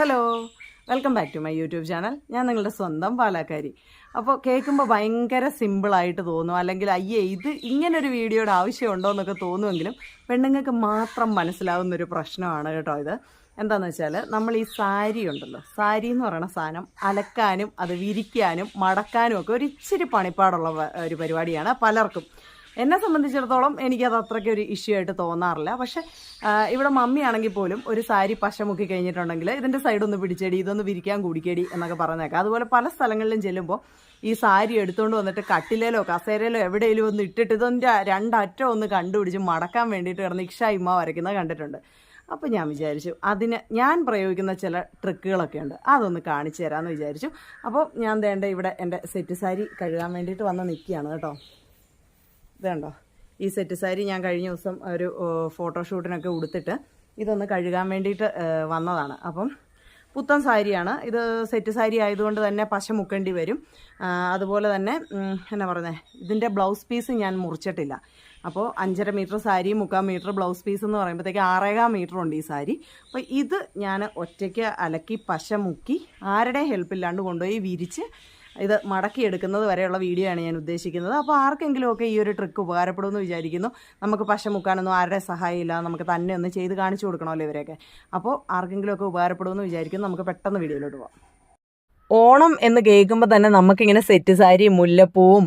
Hello welcome back to my YouTube channel ഞാൻ നിങ്ങളുടെ സ്വന്തം പാലാക്കാരി. അപ്പോൾ കേൾക്കുമ്പോൾ ഭയങ്കര സിമ്പിളായിട്ട് തോന്നും. അല്ലെങ്കിൽ അയ്യേ ഇത് ഇങ്ങനൊരു വീഡിയോയുടെ ആവശ്യമുണ്ടോ എന്നൊക്കെ തോന്നുമെങ്കിലും പെണ്ണുങ്ങൾക്ക് മാത്രം മനസ്സിലാവുന്ന ഒരു പ്രശ്നമാണ് കേട്ടോ ഇത്. എന്താണെന്ന് വെച്ചാൽ നമ്മൾ ഈ സാരി ഉണ്ടല്ലോ. സാരി എന്ന് പറയുന്ന സാധനം അലക്കാനും അത് വിരിക്കാനും മടക്കാനും ഒക്കെ ഒരു ഇച്ചിരി പണിപ്പാടുള്ള ഒരു പരിപാടിയാണ് പലർക്കും. എന്നെ സംബന്ധിച്ചിടത്തോളം എനിക്കത് അത്രയ്ക്ക് ഒരു ഇഷ്യൂ ആയിട്ട് തോന്നാറില്ല. പക്ഷെ ഇവിടെ ഇവിടെ മമ്മിയാണെങ്കിൽ പോലും ഒരു സാരി പശ മുക്കി കഴിഞ്ഞിട്ടുണ്ടെങ്കിൽ ഇതിന്റെ സൈഡ് ഒന്ന് പിടിച്ചേടി ഇതൊന്ന് വിരിക്കാൻ കൂടിക്കേടി എന്നൊക്കെ പറഞ്ഞേക്കാം. അതുപോലെ പല സ്ഥലങ്ങളിലും ചെല്ലുമ്പോൾ ഈ സാരി എടുത്തുകൊണ്ട് വന്നിട്ട് കട്ടിലേലോ കസേരയിലോ എവിടെയെങ്കിലും ഒന്ന് ഇട്ടിട്ട് ഇതിന്റെ രണ്ടറ്റം ഒന്ന് കണ്ടുപിടിച്ച് മടക്കാൻ വേണ്ടിയിട്ട് കിടന്ന് ഇക്ഷ ഇമ്മ വരയ്ക്കുന്നത് കണ്ടിട്ടുണ്ട്. അപ്പോൾ ഞാൻ വിചാരിച്ചു അതിന് ഞാൻ പ്രയോഗിക്കുന്ന ചില ട്രിക്കുകളൊക്കെ ഉണ്ട്. അതൊന്ന് കാണിച്ചു തരാമെന്ന് വിചാരിച്ചു. അപ്പോൾ ഞാൻ വേണ്ട ഇവിടെ എന്റെ സെറ്റ് സാരി കഴുകാൻ വേണ്ടിയിട്ട് വന്ന് നിൽക്കുകയാണ് കേട്ടോ. ഇത് കണ്ടോ ഈ സെറ്റ് സാരി ഞാൻ കഴിഞ്ഞ ദിവസം ഒരു ഫോട്ടോഷൂട്ടിനൊക്കെ ഉടുത്തിട്ട് ഇതൊന്ന് കഴുകാൻ വേണ്ടിയിട്ട് വന്നതാണ്. അപ്പം പുത്തൻ സാരിയാണ്. ഇത് സെറ്റ് സാരി ആയതുകൊണ്ട് തന്നെ പശ മുക്കേണ്ടി വരും. അതുപോലെ തന്നെ എന്നാ പറയുന്നത് ഇതിന്റെ ബ്ലൗസ് പീസ് ഞാൻ മുറിച്ചിട്ടില്ല. അപ്പോൾ അഞ്ചര മീറ്റർ സാരി മുക്കാൽ മീറ്റർ ബ്ലൗസ് പീസ് എന്ന് പറയുമ്പോഴത്തേക്ക് ആറേകാൽ മീറ്റർ ഉണ്ട് ഈ സാരി. അപ്പോൾ ഇത് ഞാൻ ഒറ്റയ്ക്ക് അലക്കി പശ മുക്കി ആരുടെ ഹെൽപ്പില്ലാണ്ട് കൊണ്ടുപോയി വിരിച്ച് ഇത് മടക്കിയെടുക്കുന്നത് വരെയുള്ള വീഡിയോ ആണ് ഞാൻ ഉദ്ദേശിക്കുന്നത്. അപ്പോൾ ആർക്കെങ്കിലുമൊക്കെ ഈ ഒരു ട്രിക്ക് ഉപകാരപ്പെടുമെന്ന് വിചാരിക്കുന്നു. നമുക്ക് പശ മുക്കാനൊന്നും ആരുടെ സഹായമില്ല. നമുക്ക് തന്നെ ഒന്ന് ചെയ്ത് കാണിച്ചു കൊടുക്കണമല്ലോ ഇവരെയൊക്കെ. അപ്പോൾ ആർക്കെങ്കിലുമൊക്കെ ഉപകാരപ്പെടുമെന്ന് വിചാരിക്കുന്നു. നമുക്ക് പെട്ടെന്ന് വീഡിയോയിലോട്ട് പോകാം ഓണം എന്ന് കേൾക്കുമ്പോൾ തന്നെ നമുക്കിങ്ങനെ സെറ്റ് സാരി മുല്ലപ്പൂവും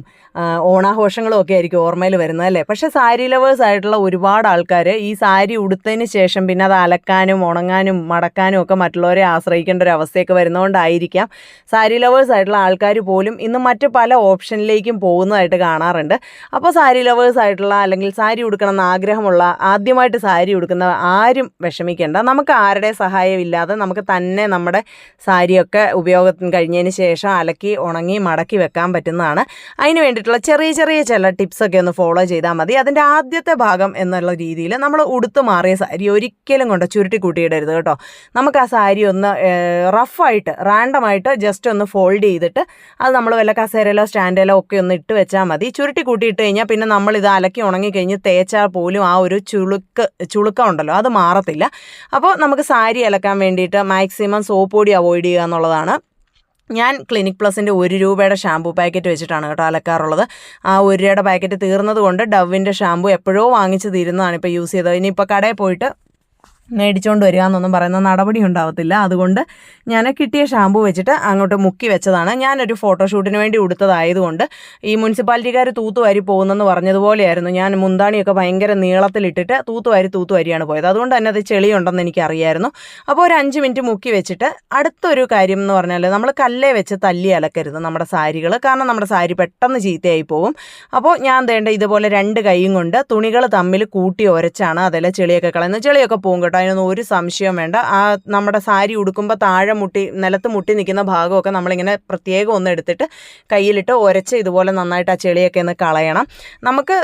ഓണാഘോഷങ്ങളും ഒക്കെ ആയിരിക്കും ഓർമ്മയിൽ വരുന്നത് അല്ലേ? പക്ഷേ സാരി ലവേഴ്സ് ആയിട്ടുള്ള ഒരുപാട് ആൾക്കാർ ഈ സാരി ഉടുത്തതിന് ശേഷം പിന്നെ അത് അലക്കാനും ഉണങ്ങാനും മടക്കാനും ഒക്കെ മറ്റുള്ളവരെ ആശ്രയിക്കേണ്ട ഒരു അവസ്ഥയൊക്കെ വരുന്നതുകൊണ്ടായിരിക്കാം സാരി ലവേഴ്സ് ആയിട്ടുള്ള ആൾക്കാർ പോലും ഇന്ന് മറ്റ് പല ഓപ്ഷനിലേക്കും പോകുന്നതായിട്ട് കാണാറുണ്ട്. അപ്പോൾ സാരി ലവേഴ്സ് ആയിട്ടുള്ള അല്ലെങ്കിൽ സാരി ഉടുക്കണം എന്ന് ആഗ്രഹമുള്ള ആദ്യമായിട്ട് സാരി ഉടുക്കുന്ന ആരും വിഷമിക്കേണ്ട. നമുക്ക് ആരുടെ സഹായമില്ലാതെ നമുക്ക് തന്നെ നമ്മുടെ സാരിയൊക്കെ ഉപയോഗത്തിന് കഴിഞ്ഞതിന് ശേഷം അലക്കി ഉണങ്ങി മടക്കി വെക്കാൻ പറ്റുന്നതാണ്. അതിന് വേണ്ടിയിട്ടുള്ള ചെറിയ ചെറിയ ചില ടിപ്സൊക്കെ ഒന്ന് ഫോളോ ചെയ്താൽ മതി. അതിന്റെ ആദ്യത്തെ ഭാഗം എന്നുള്ള രീതിയിൽ നമ്മൾ ഉടുത്ത് മാറിയ സാരി ഒരിക്കലും കൊണ്ട് ചുരുട്ടി കൂട്ടിയിടരുത് കേട്ടോ. നമുക്ക് ആ സാരി ഒന്ന് റഫായിട്ട് റാൻഡമായിട്ട് ജസ്റ്റ് ഒന്ന് ഫോൾഡ് ചെയ്തിട്ട് അത് നമ്മൾ വല്ല കസേരയിലോ സ്റ്റാൻഡിലോ ഒക്കെ ഒന്ന് ഇട്ട് വെച്ചാൽ മതി. ചുരുട്ടി കൂട്ടിയിട്ട് കഴിഞ്ഞാൽ പിന്നെ നമ്മൾ ഇത് അലക്കി ഉണങ്ങിക്കഴിഞ്ഞ് തേച്ചാൽ പോലും ആ ഒരു ചുളുക്ക് ചുളുക്കം ഉണ്ടല്ലോ അത് മാറത്തില്ല. അപ്പോൾ നമുക്ക് സാരി അലക്കാൻ വേണ്ടിയിട്ട് മാക്സിമം സോപ്പ് പൊടി അവോയ്ഡ് ചെയ്യുക എന്നുള്ളതാണ്. ഞാൻ ക്ലിനിക് പ്ലസിന്റെ ഒരു രൂപയുടെ ഷാമ്പൂ പാക്കറ്റ് വെച്ചിട്ടാണ് കേട്ടോ അലക്കാറുള്ളത്. ആ ഒരു രൂപയുടെ പാക്കറ്റ് തീർന്നത് കൊണ്ട് ഡവിന്റെ ഷാമ്പൂ എപ്പോഴോ വാങ്ങിച്ച് തീരുന്നതാണ് ഇപ്പോൾ യൂസ് ചെയ്തത്. ഇനിയിപ്പോൾ കടയിൽ പോയിട്ട് മേടിച്ചുകൊണ്ട് വരിക എന്നൊന്നും പറയുന്ന നടപടി ഉണ്ടാവത്തില്ല. അതുകൊണ്ട് ഞാൻ കിട്ടിയ ഷാമ്പൂ വെച്ചിട്ട് അങ്ങോട്ട് മുക്കി വെച്ചതാണ്. ഞാനൊരു ഫോട്ടോഷൂട്ടിന് വേണ്ടി ഉടുത്തതായതുകൊണ്ട് ഈ മുനിസിപ്പാലിറ്റിക്കാർ തൂത്തുവാരി പോകുന്നെന്ന് പറഞ്ഞതുപോലെയായിരുന്നു. ഞാൻ മുന്താണിയൊക്കെ ഭയങ്കര നീളത്തിലിട്ടിട്ട് തൂത്തുവാരി തൂത്തുവാരിയാണ് പോയത്. അതുകൊണ്ട് തന്നെ അത് ചെളിയുണ്ടെന്ന് എനിക്കറിയായിരുന്നു. അപ്പോൾ ഒരു അഞ്ച് മിനിറ്റ് മുക്കി വെച്ചിട്ട് അടുത്തൊരു കാര്യം എന്ന് പറഞ്ഞാൽ നമ്മൾ കല്ലേ വെച്ച് തല്ലി അലക്കരുത് നമ്മുടെ സാരികൾ കാരണം നമ്മുടെ സാരി പെട്ടെന്ന് ചീത്തയായി പോകും അപ്പോൾ ഞാൻ വേണ്ട ഇതുപോലെ രണ്ട് കൈയും കൊണ്ട് തുണികൾ തമ്മിൽ കൂട്ടി ഒരച്ചാണ്. അതെല്ലാം ചെളിയൊക്കെ കളയുന്നത്. ചെളിയൊക്കെ പോകും കേട്ടോ അതിനൊന്നും ഒരു സംശയം വേണ്ട. ആ നമ്മുടെ സാരി ഉടുക്കുമ്പോൾ താഴെ മുട്ടി നിലത്ത് മുട്ടി നിൽക്കുന്ന ഭാഗമൊക്കെ നമ്മളിങ്ങനെ പ്രത്യേകം ഒന്ന് എടുത്തിട്ട് കയ്യിലിട്ട് ഉരച്ച് ഇതുപോലെ നന്നായിട്ട് ആ ചെളിയൊക്കെ ഒന്ന് കളയണം. നമുക്ക്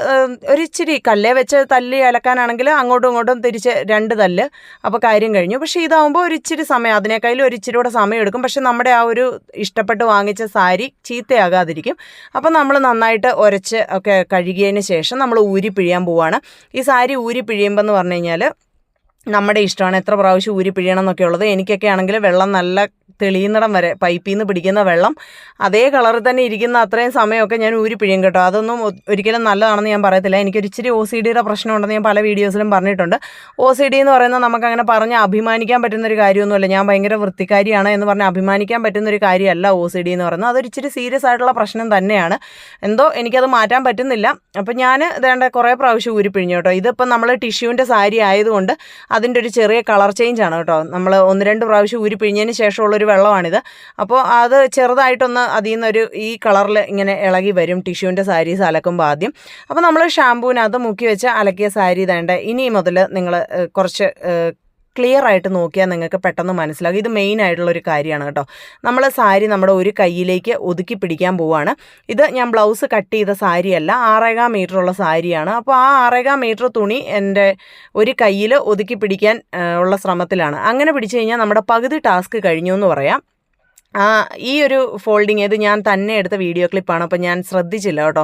ഒരു ഇച്ചിരി കല്ലേ വെച്ച് തല്ലി അലക്കാനാണെങ്കിൽ അങ്ങോട്ടും ഇങ്ങോട്ടും തിരിച്ച് രണ്ട് തല്ല്. അപ്പോൾ കാര്യം കഴിഞ്ഞു. പക്ഷേ ഇതാവുമ്പോൾ ഒരു ഇച്ചിരി സമയം അതിനേക്കാളും ഒരു ഇച്ചിരി കൂടെ സമയം എടുക്കും. പക്ഷേ നമ്മുടെ ആ ഒരു ഇഷ്ടപ്പെട്ട് വാങ്ങിച്ച സാരി ചീത്തയാകാതിരിക്കും. അപ്പോൾ നമ്മൾ നന്നായിട്ട് ഉരച്ച് ഒക്കെ കഴുകിയതിന് ശേഷം നമ്മൾ ഊരി പിഴിയാൻ പോവുകയാണ് ഈ സാരി ഊരി പിഴിയുമ്പോൾ എന്ന് പറഞ്ഞു കഴിഞ്ഞാൽ നമ്മുടെ ഇഷ്ടമാണ്. എത്ര പ്രാവശ്യം ഊരി പിഴിയണം എന്നൊക്കെ ഉള്ളത്. എനിക്കൊക്കെ ആണെങ്കിൽ വെള്ളം നല്ല തെളിയുന്നിടം വരെ പൈപ്പിൽ നിന്ന് പിടിക്കുന്ന വെള്ളം. അതേ കളറിൽ തന്നെ ഇരിക്കുന്ന അത്രയും സമയമൊക്കെ ഞാൻ ഊരി പിഴിയും കേട്ടോ. അതൊന്നും ഒരിക്കലും നല്ലതാണെന്ന് ഞാൻ പറയത്തില്ല. എനിക്കൊരു ഇച്ചിരി ഒ സി ഡിയുടെ പ്രശ്നമുണ്ടെന്ന് ഞാൻ പല വീഡിയോസിലും പറഞ്ഞിട്ടുണ്ട്. ഒ സി ഡി എന്ന് പറയുന്നത് നമുക്കങ്ങനെ പറഞ്ഞ് അഭിമാനിക്കാൻ പറ്റുന്നൊരു കാര്യമൊന്നുമല്ല. ഞാൻ ഭയങ്കര വൃത്തിക്കാരിയാണ് എന്ന് പറഞ്ഞ് അഭിമാനിക്കാൻ പറ്റുന്ന ഒരു കാര്യമല്ല ഒ സി ഡി എന്ന് പറയുന്നത്. അതൊരു ഇച്ചിരി സീരിയസ് ആയിട്ടുള്ള പ്രശ്നം തന്നെയാണ്. എന്തോ എനിക്കത് മാറ്റാൻ പറ്റുന്നില്ല. അപ്പോൾ ഞാൻ ഇതേണ്ട കുറേ പ്രാവശ്യം ഊരി പിഴിഞ്ഞു കേട്ടോ. ഇതിപ്പോൾ നമ്മൾ ടിഷ്യൂവിന്റെ സാരി ആയതുകൊണ്ട് അതിന്റെ ഒരു ചെറിയ കളർ ചേഞ്ച് ആണ് കേട്ടോ. നമ്മൾ ഒന്ന് രണ്ട് പ്രാവശ്യം ഊരി പിഴിഞ്ഞതിന് ശേഷമുള്ളൊരു വെള്ളമാണിത്. അപ്പോൾ അത് ചെറുതായിട്ടൊന്ന് അതിൽ നിന്നൊരു ഈ കളറിൽ ഇങ്ങനെ ഇളകി വരും ടിഷ്യൂവിന്റെ സാരീസ് അലക്കുമ്പോൾ ആദ്യം. അപ്പോൾ നമ്മൾ ഷാമ്പൂവിനകത്ത് മുക്കി വെച്ച് അലക്കിയ സാരി ഇതേണ്ട ഇനി മുതൽ നിങ്ങൾ കുറച്ച് ക്ലിയർ ആയിട്ട് നോക്കിയാൽ നിങ്ങൾക്ക് പെട്ടെന്ന് മനസ്സിലാകും ഇത് മെയിൻ ആയിട്ടുള്ള ഒരു കാര്യമാണ് കേട്ടോ. നമ്മൾ സാരി നമ്മുടെ ഒരു കയ്യിലേക്ക് ഒതുക്കി പിടിക്കാൻ പോവുകയാണ് ഇത് ഞാൻ ബ്ലൗസ് കട്ട് ചെയ്ത സാരിയല്ല ആറേകാം ഉള്ള സാരിയാണ്. അപ്പോൾ ആ ആറേകാം മീറ്റർ തുണി എന്റെ ഒരു കയ്യിൽ ഒതുക്കി പിടിക്കാൻ ഉള്ള ശ്രമത്തിലാണ്. അങ്ങനെ പിടിച്ചു കഴിഞ്ഞാൽ നമ്മുടെ പകുതി ടാസ്ക് കഴിഞ്ഞു എന്ന് പറയാം. ആ ഈ ഒരു ഫോൾഡിങ് ഇത് ഞാൻ തന്നെ എടുത്ത വീഡിയോ ക്ലിപ്പാണ്. അപ്പോൾ ഞാൻ ശ്രദ്ധിച്ചില്ല കേട്ടോ.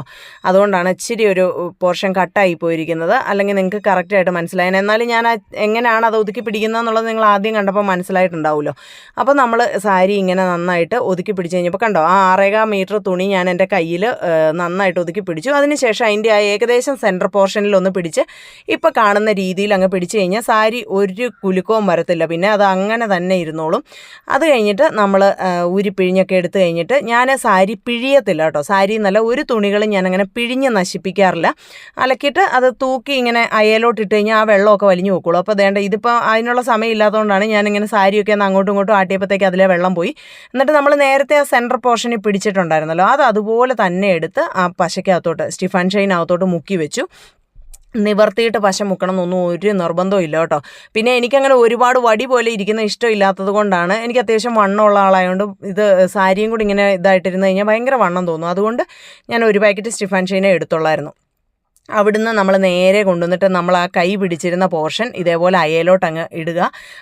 അതുകൊണ്ടാണ് ഇച്ചിരി ഒരു പോർഷൻ കട്ടായി പോയിരിക്കുന്നത്. അല്ലെങ്കിൽ നിങ്ങൾക്ക് കറക്റ്റായിട്ട് മനസ്സിലായത് എന്നാലും ഞാൻ എങ്ങനെയാണ് അത് ഒതുക്കി പിടിക്കുന്നത് എന്നുള്ളത് നിങ്ങൾ ആദ്യം കണ്ടപ്പോൾ മനസ്സിലായിട്ടുണ്ടാവുമല്ലോ. അപ്പോൾ നമ്മൾ സാരി ഇങ്ങനെ നന്നായിട്ട് ഒതുക്കി പിടിച്ച് കഴിഞ്ഞപ്പോൾ കണ്ടോ ആ ആറേകാ മീറ്റർ തുണി ഞാൻ എന്റെ കയ്യിൽ നന്നായിട്ട് ഒതുക്കി പിടിച്ചു. അതിനുശേഷം അതിന്റെ ആ ഏകദേശം സെന്റർ പോർഷനിൽ ഒന്ന് പിടിച്ച് ഇപ്പോൾ കാണുന്ന രീതിയിൽ അങ്ങ് പിടിച്ച് കഴിഞ്ഞാൽ സാരി ഒരു കുലുക്കവും വരത്തില്ല. പിന്നെ അത് അങ്ങനെ തന്നെ ഇരുന്നോളും. അത് കഴിഞ്ഞിട്ട് നമ്മൾ ഊരി പിഴിഞ്ഞൊക്കെ എടുത്തു കഴിഞ്ഞിട്ട് ഞാൻ സാരി പിഴിയത്തില്ല കേട്ടോ. സാരി എന്നല്ല ഒരു തുണികളും ഞാനങ്ങനെ പിഴിഞ്ഞ് നശിപ്പിക്കാറില്ല. അലക്കിയിട്ട് അത് തൂക്കി ഇങ്ങനെ അയലോട്ട് ഇട്ട് കഴിഞ്ഞാൽ ആ വെള്ളമൊക്കെ വലിഞ്ഞു നോക്കുള്ളൂ അപ്പോൾ വേണ്ട ഇതിപ്പോൾ അതിനുള്ള സമയം ഇല്ലാത്തതുകൊണ്ടാണ് ഞാനിങ്ങനെ സാരിയൊക്കെ ഒന്ന് അങ്ങോട്ടും ഇങ്ങോട്ടും ആട്ടിയപ്പോഴത്തേക്ക് അതിലെ വെള്ളം പോയി. എന്നിട്ട് നമ്മൾ നേരത്തെ ആ സെന്റർ പോർഷനിൽ പിടിച്ചിട്ടുണ്ടായിരുന്നല്ലോ അത് അതുപോലെ തന്നെ എടുത്ത് ആ പശയ്ക്കകത്തോട്ട് സ്റ്റിഫൻ ഷൈനകത്തോട്ട് മുക്കി വെച്ചു. നിവർത്തിയിട്ട് പശ മുക്കണം എന്നൊന്നും ഒരു നിർബന്ധവും ഇല്ല കേട്ടോ. പിന്നെ എനിക്കങ്ങനെ ഒരുപാട് വടി പോലെ ഇരിക്കുന്ന ഇഷ്ടമില്ലാത്തത് കൊണ്ടാണ് എനിക്ക് അത്യാവശ്യം വണ്ണമുള്ള ആളായതുകൊണ്ട് ഇത് സാരിയും കൂടി ഇങ്ങനെ ഇതായിട്ടിരുന്ന് കഴിഞ്ഞാൽ ഭയങ്കര വണ്ണം തോന്നും. അതുകൊണ്ട് ഞാൻ ഒരു പാക്കറ്റ് സ്റ്റിഫാൻ ഷൈനെ എടുത്തുള്ളായിരുന്നു. അവിടുന്ന് നമ്മൾ നേരെ കൊണ്ടുവന്നിട്ട് നമ്മൾ ആ കൈ പിടിച്ചിരുന്ന പോർഷൻ ഇതേപോലെ അയലോട്ട് അങ്ങ് ഇടുക.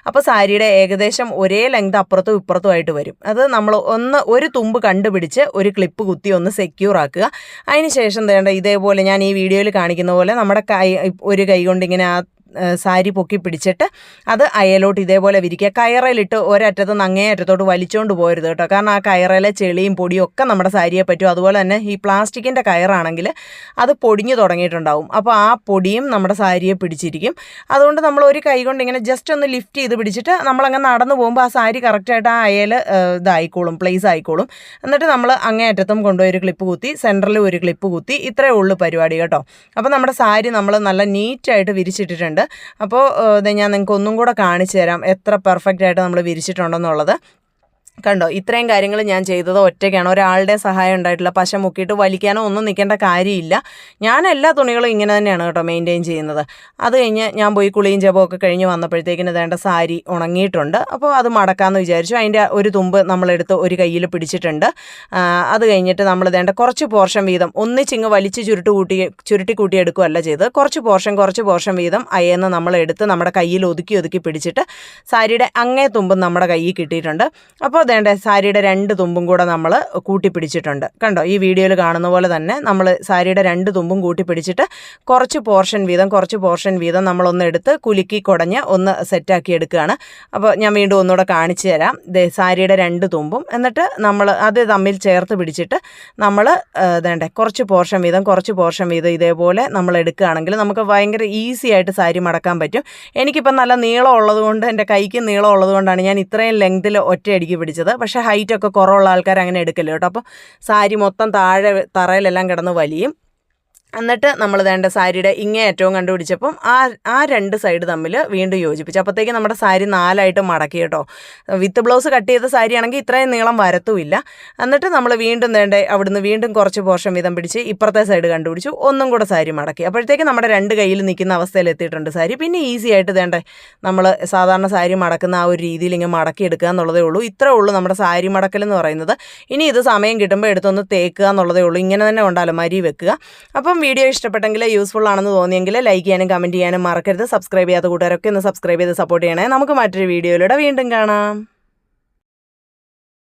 അപ്പോൾ സാരിയുടെ ഏകദേശം ഒരേ ലെങ്ത് അപ്പുറത്തും ഇപ്പുറത്തുമായിട്ട് വരും. അത് നമ്മൾ ഒന്ന് ഒരു തുമ്പ് കണ്ടുപിടിച്ച് ഒരു ക്ലിപ്പ് കുത്തി ഒന്ന് സെക്യൂർ ആക്കുക. അതിന് ശേഷം വേണ്ട ഇതേപോലെ ഞാൻ ഈ വീഡിയോയിൽ കാണിക്കുന്ന പോലെ നമ്മുടെ കൈ ഒരു കൈ കൊണ്ട് ഇങ്ങനെ ആ സാരി പൊക്കി പിടിച്ചിട്ട് അത് അയലോട്ട് ഇതേപോലെ വിരിക്കുക. കയറയിലിട്ട് ഒരറ്റത്ത് നിന്ന് അങ്ങേ അറ്റത്തോട്ട് വലിച്ചുകൊണ്ട് പോരുത് കേട്ടോ. കാരണം ആ കയറിലെ ചെളിയും പൊടിയും ഒക്കെ നമ്മുടെ സാരിയെ പറ്റും. അതുപോലെ തന്നെ ഈ പ്ലാസ്റ്റിക്കിന്റെ കയറാണെങ്കിൽ അത് പൊടിഞ്ഞു തുടങ്ങിയിട്ടുണ്ടാവും. അപ്പോൾ ആ പൊടിയും നമ്മുടെ സാരിയെ പിടിച്ചിരിക്കും. അതുകൊണ്ട് നമ്മൾ ഒരു കൈ കൊണ്ട് ഇങ്ങനെ ജസ്റ്റ് ഒന്ന് ലിഫ്റ്റ് ചെയ്ത് പിടിച്ചിട്ട് നമ്മളങ്ങ് നടന്നു പോകുമ്പോൾ ആ സാരി കറക്റ്റായിട്ട് ആ അയൽ ഇതായിക്കോളും പ്ലേസ് ആയിക്കോളും. എന്നിട്ട് നമ്മൾ അങ്ങേ അറ്റത്തും കൊണ്ടുപോയി ഒരു ക്ലിപ്പ് കുത്തി സെന്ററിൽ ഒരു ക്ലിപ്പ് കുത്തി ഇത്രയേ ഉള്ളൂ പരിപാടി കേട്ടോ. അപ്പോൾ നമ്മുടെ സാരി നമ്മൾ നല്ല നീറ്റായിട്ട് വിരിച്ചിട്ടിട്ടുണ്ട്. അപ്പോൾ ഞാൻ നിങ്ങൾക്ക് ഒന്നും കൂടെ കാണിച്ചു തരാം എത്ര പെർഫെക്റ്റ് ആയിട്ട് നമ്മൾ വിരിച്ചിട്ടുണ്ടെന്നുള്ളത്. കണ്ടോ ഇത്രയും കാര്യങ്ങൾ ഞാൻ ചെയ്തത് ഒറ്റയ്ക്കാണ്. ഒരാളുടെ സഹായം ഉണ്ടായിട്ടില്ല. പശ മുക്കിയിട്ട് വലിക്കാനോ ഒന്നും നിൽക്കേണ്ട കാര്യമില്ല. ഞാൻ എല്ലാ തുണികളും ഇങ്ങനെ തന്നെയാണ് കേട്ടോ മെയിന്റെയിൻ ചെയ്യുന്നത്. അത് കഴിഞ്ഞ് ഞാൻ പോയി കുളിയും ജപമൊക്കെ കഴിഞ്ഞ് വന്നപ്പോഴത്തേക്കിന് വേണ്ട സാരി ഉണങ്ങിയിട്ടുണ്ട്. അപ്പോൾ അത് മടക്കാമെന്ന് വിചാരിച്ചു. അതിന്റെ ഒരു തുമ്പ് നമ്മളെടുത്ത് ഒരു കയ്യിൽ പിടിച്ചിട്ടുണ്ട്. അത് കഴിഞ്ഞിട്ട് നമ്മൾ വേണ്ട കുറച്ച് പോർഷൻ വീതം ഒന്നിച്ചിങ്ങ് വലിച്ച് ചുരുട്ട് കൂട്ടി ചുരുട്ടി കൂട്ടി എടുക്കുകയല്ല ചെയ്ത് കുറച്ച് പോർഷൻ കുറച്ച് പോർഷൻ വീതം അയ്യെന്ന് നമ്മൾ എടുത്ത് നമ്മുടെ കയ്യിൽ ഒതുക്കി ഒതുക്കി പിടിച്ചിട്ട് സാരിയുടെ അങ്ങേ തുമ്പും നമ്മുടെ കയ്യിൽ കിട്ടിയിട്ടുണ്ട്. അപ്പോൾ അതേണ്ട സാരിയുടെ രണ്ട് തുമ്പും കൂടെ നമ്മൾ കൂട്ടിപ്പിടിച്ചിട്ടുണ്ട്. കണ്ടോ ഈ വീഡിയോയിൽ കാണുന്ന പോലെ തന്നെ നമ്മൾ സാരിയുടെ രണ്ട് തുമ്പും കൂട്ടിപ്പിടിച്ചിട്ട് കുറച്ച് പോർഷൻ വീതം കുറച്ച് പോർഷൻ വീതം നമ്മളൊന്ന് എടുത്ത് കുലുക്കി കുടഞ്ഞ് ഒന്ന് സെറ്റാക്കി എടുക്കുകയാണ്. അപ്പോൾ ഞാൻ വീണ്ടും ഒന്നുകൂടെ കാണിച്ചു തരാം. സാരിയുടെ രണ്ട് തുമ്പും. എന്നിട്ട് നമ്മൾ അത് തമ്മിൽ ചേർത്ത് പിടിച്ചിട്ട് നമ്മൾ വേണ്ടേ കുറച്ച് പോർഷൻ വീതം കുറച്ച് പോർഷൻ വീതം ഇതേപോലെ നമ്മൾ എടുക്കുകയാണെങ്കിൽ നമുക്ക് ഭയങ്കര ഈസി ആയിട്ട് സാരി മടക്കാൻ പറ്റും. എനിക്കിപ്പം നല്ല നീളം ഉള്ളതുകൊണ്ട് എന്റെ കൈക്ക് നീളം ഉള്ളതുകൊണ്ടാണ് ഞാൻ ഇത്രയും ലെങ്തിൽ ഒറ്റയടിക്ക് പിടിച്ചത്. പിടിച്ചത്. പക്ഷേ ഹൈറ്റൊക്കെ കുറവുള്ള ആൾക്കാർ അങ്ങനെ എടുക്കല്ലോ കേട്ടോ. അപ്പോൾ സാരി മൊത്തം താഴെ തറയിലെല്ലാം കിടന്ന് വലിയും. എന്നിട്ട് നമ്മൾ വേണ്ട സാരിയുടെ ഇങ്ങേ ഏറ്റവും കണ്ടുപിടിച്ചപ്പം ആ ആ രണ്ട് സൈഡ് തമ്മിൽ വീണ്ടും യോജിപ്പിച്ചു. അപ്പോഴത്തേക്ക് നമ്മുടെ സാരി നാലായിട്ട് മടക്കി കേട്ടോ. വിത്ത് ബ്ലൗസ് കട്ട് ചെയ്ത സാരി ആണെങ്കിൽ ഇത്രയും നീളം വരത്തുമില്ല. എന്നിട്ട് നമ്മൾ വീണ്ടും വേണ്ട അവിടുന്ന് വീണ്ടും കുറച്ച് പോർഷൻ വീതം പിടിച്ച് ഇപ്പുറത്തെ സൈഡ് കണ്ടുപിടിച്ചു. ഒന്നും കൂടെ സാരി മടക്കി. അപ്പോഴത്തേക്ക് നമ്മുടെ രണ്ട് കയ്യിൽ നിൽക്കുന്ന അവസ്ഥയിൽ എത്തിയിട്ടുണ്ട് സാരി. പിന്നെ ഈസി ആയിട്ട് വേണ്ടേ നമ്മൾ സാധാരണ സാരി മടക്കുന്ന ആ ഒരു രീതിയിൽ ഇങ്ങനെ മടക്കി എടുക്കുക എന്നുള്ളതേ ഉള്ളൂ. ഇത്രേ ഉള്ളൂ നമ്മുടെ സാരി മടക്കൽ എന്ന് പറയുന്നത്. ഇനി ഇത് സമയം കിട്ടുമ്പോൾ എടുത്തൊന്ന് തേക്കുക എന്നുള്ളതേ ഉള്ളൂ. ഇങ്ങനെ തന്നെ ഉണ്ടാലും മരി വെക്കുക. അപ്പം വീഡിയോ ഇഷ്ടപ്പെട്ടെങ്കിൽ യൂസ്ഫുൾ ആണെന്ന് തോന്നിയെങ്കിൽ ലൈക്ക് ചെയ്യാനും കമന്റ് ചെയ്യാനും മറക്കരുത്. സബ്സ്ക്രൈബ് ചെയ്യാത്ത കൂട്ടുകാരൊക്കെ ഒന്ന് സബ്സ്ക്രൈബ് ചെയ്ത് സപ്പോർട്ട് ചെയ്യണേ. നമുക്ക് മറ്റൊരു വീഡിയോയിലൂടെ വീണ്ടും കാണാം.